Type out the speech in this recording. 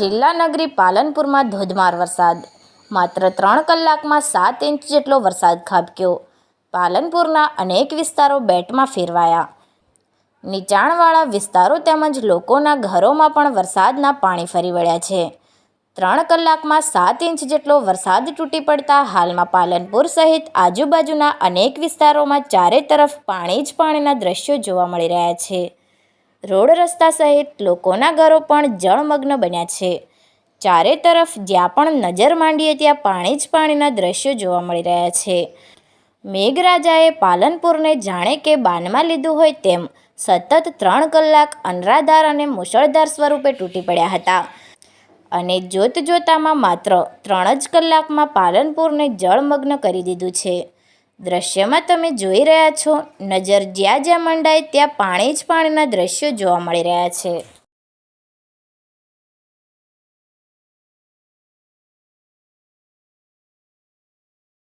જિલ્લા નગરી પાલનપુરમાં ધોધમાર વરસાદ. માત્ર ત્રણ કલાકમાં સાત ઇંચ જેટલો વરસાદ ખાબક્યો. પાલનપુરના અનેક વિસ્તારો બેટમાં ફેરવાયા. નીચાણવાળા વિસ્તારો તેમજ લોકોના ઘરોમાં પણ વરસાદના પાણી ફરી વળ્યા છે. ત્રણ કલાકમાં સાત ઇંચ જેટલો વરસાદ તૂટી પડતા હાલમાં પાલનપુર સહિત આજુબાજુના અનેક વિસ્તારોમાં ચારે તરફ પાણી જ પાણીના દ્રશ્યો જોવા મળી રહ્યા છે. રોડ રસ્તા સહિત લોકોના ઘરો પણ જળમગ્ન બન્યા છે. ચારે તરફ જ્યાં પણ નજર માંડીએ ત્યાં પાણી જ પાણીના દ્રશ્યો જોવા મળી રહ્યા છે. મેઘરાજાએ પાલનપુરને જાણે કે બાનમાં લીધું હોય તેમ સતત ત્રણ કલાક અનરાધાર અને મુશળધાર સ્વરૂપે તૂટી પડ્યા હતા. અને જોત જોતામાં માત્ર ત્રણ જ કલાકમાં પાલનપુરને જળમગ્ન કરી દીધું છે. દ્રશ્યમાં તમે જોઈ રહ્યા છો, નજર જ્યાં જ્યાં મંડાય ત્યાં પાણી જ પાણીના દ્રશ્યો જોવા મળી રહ્યા છે.